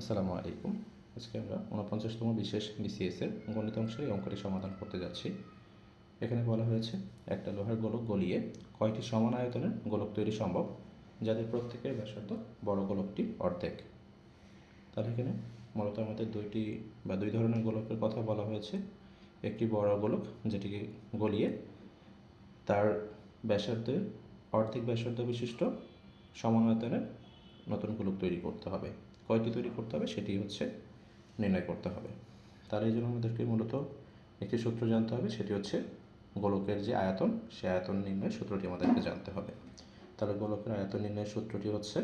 আসসালামু আলাইকুম। আজকে আমরা উনপঞ্চাশতম বিশেষ বিসিএসের গণিত অংশের এই অঙ্কটি সমাধান করতে যাচ্ছি। এখানে বলা হয়েছে, একটা লোহার গোলক গলিয়ে কয়টি সমান আয়তনের গোলক তৈরি সম্ভব, যাদের প্রত্যেকের ব্যাসার্ধ বড় গোলকটি অর্ধেক। তাহলে এখানে মূলত আমাদের দুইটি বা দুই ধরনের গোলকের কথা বলা হয়েছে। একটি বড় গোলক যেটিকে গলিয়ে তার ব্যাসার্ধের অর্ধেক ব্যাসার্ধ বিশিষ্ট সমান আয়তনের নতুন গোলক তৈরি করতে হবে। কয়টি তৈরি করতে হবে, সেটি হচ্ছে নির্ণয় করতে হবে। তার এই জন্য আমাদেরকে মূলত একটি সূত্র জানতে হবে, সেটি হচ্ছে গোলকের যে আয়তন, সে আয়তন নির্ণয়ের সূত্রটি আমাদেরকে জানতে হবে। তাহলে গোলকের আয়তন নির্ণয়ের সূত্রটি হচ্ছে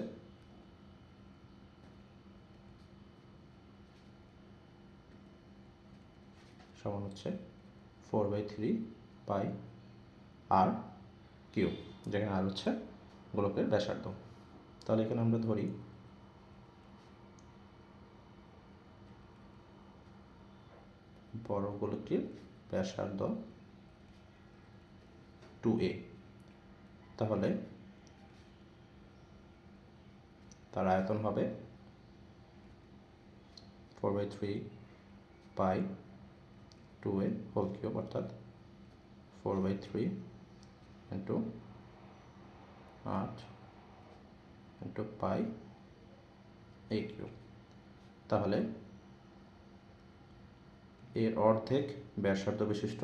সমান হচ্ছে four by three pi r Q যেখানে আর হচ্ছে গোলকের ব্যাসার্ধ। তাহলে এখানে আমরা ধরি বড় গোলকটির ব্যাসার্ধ টু এ তাহলে তার আয়তন হবে four by three pi two a whole cube অর্থাৎ ফোর বাই থ্রি ইন্টু আট ইন্টু পাই এ কিউব তাহলে এর অর্ধেক ব্যাসার্ধ বিশিষ্ট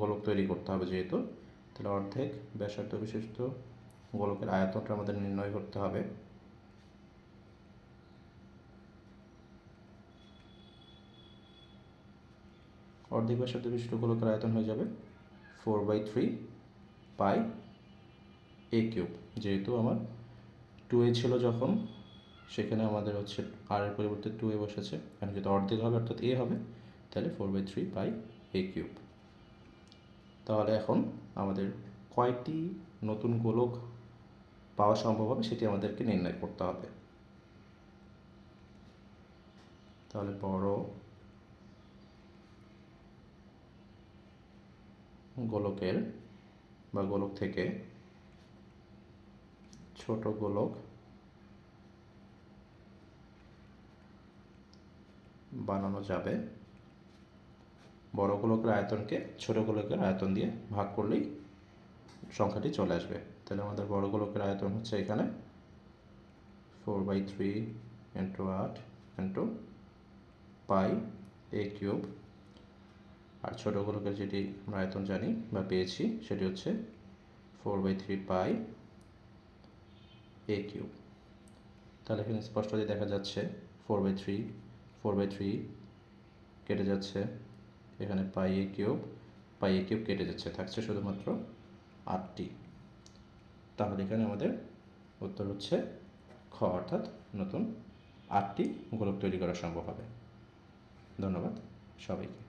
গোলক তৈরি করতে হবে যেহেতু। তাহলে অর্ধেক ব্যাসার্ধ বিশিষ্ট গোলকের আয়তনটা আমাদের নির্ণয় করতে হবে। অর্ধেক ব্যাসার্ধ বিশিষ্ট গোলকের আয়তন হয়ে যাবে four by three pi a cube যেহেতু আমার টু এ ছিল যখন, সেখানে আমাদের হচ্ছে আর এর পরিবর্তে টু এ বসেছে। এখানে যদি অর্ধেক হবে, অর্থাৎ এ হবে তাহলে four by three by a cube তাহলে এখন আমাদের কয়টি নতুন গোলক পাওয়া সম্ভব হবে সেটি আমাদেরকে নির্ণয় করতে হবে। তাহলে বড় গোলকের বা গোলক থেকে ছোট গোলক বানানো যাবে। বড় গোলকের আয়তনকে ছোট গোলকের আয়তন দিয়ে ভাগ করলেই সংখ্যাটি চলে আসবে। তাহলে আমাদের বড় গোলকের আয়তন হচ্ছে এখানে ফোর বাই থ্রি ইন্টু আট ইন্টু পাই এ কিউব আর ছোটো গোলকের যেটি আমরা আয়তন জানি বা পেয়েছি, সেটি হচ্ছে four by three pi a cube তাহলে এখানে স্পষ্টতই দেখা যাচ্ছে four by three four by three কেটে যাচ্ছে। এখানে পাই a cube, pi a cube কেটে যাচ্ছে, থাকছে শুধুমাত্র আটটি। তাহলে এখানে আমাদের উত্তর হচ্ছে খ, অর্থাৎ নতুন আটটি গোলক তৈরি করা সম্ভব হবে। ধন্যবাদ সবাইকে।